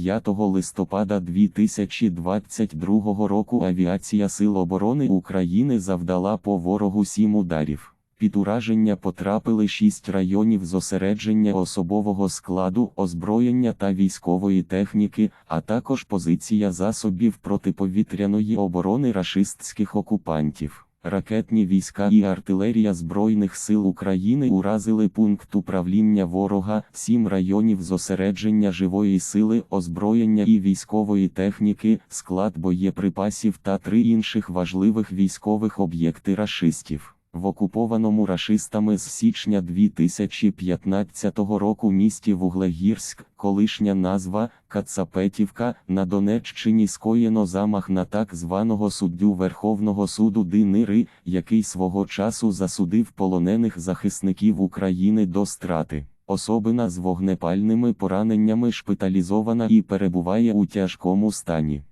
5 листопада 2022 року авіація Сил оборони України завдала по ворогу сім ударів. Під ураження потрапили шість районів зосередження особового складу, озброєння та військової техніки, а також позиція засобів протиповітряної оборони рашистських окупантів. Ракетні війська і артилерія Збройних сил України уразили пункт управління ворога, сім районів зосередження живої сили, озброєння і військової техніки, склад боєприпасів та три інших важливих військових об'єкти рашистів. В окупованому рашистами з січня 2015 року місті Вуглегірськ, колишня назва Кацапетівка, на Донеччині скоєно замах на так званого суддю Верховного суду Динири, який свого часу засудив полонених захисників України до страти. Особина з вогнепальними пораненнями шпиталізована і перебуває у тяжкому стані.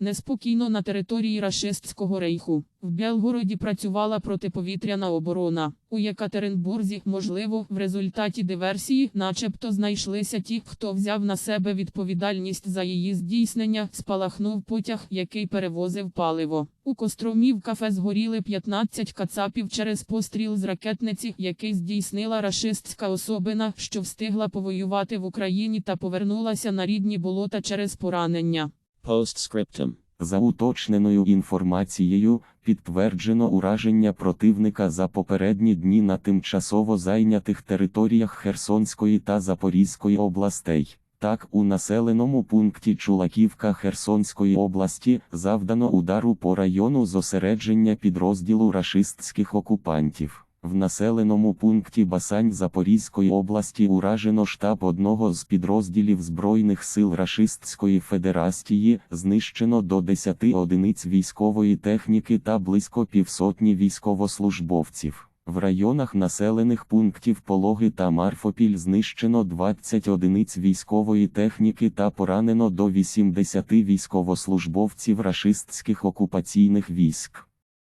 Неспокійно на території рашистського рейху. В Белгороді працювала протиповітряна оборона. У Єкатеринбурзі, можливо, в результаті диверсії, начебто знайшлися ті, хто взяв на себе відповідальність за її здійснення, спалахнув потяг, який перевозив паливо. У Костромі в кафе згоріли 15 кацапів через постріл з ракетниці, який здійснила рашистська особина, що встигла повоювати в Україні та повернулася на рідні болота через поранення. Postscriptum. За уточненою інформацією, підтверджено ураження противника за попередні дні на тимчасово зайнятих територіях Херсонської та Запорізької областей. Так, у населеному пункті Чулаківка Херсонської області завдано удару по району зосередження підрозділу рашистських окупантів. В населеному пункті Басань Запорізької області уражено штаб одного з підрозділів Збройних сил Рашистської Федерації, знищено до 10 одиниць військової техніки та близько півсотні військовослужбовців. В районах населених пунктів Пологи та Марфопіль знищено 20 одиниць військової техніки та поранено до 80 військовослужбовців рашистських окупаційних військ.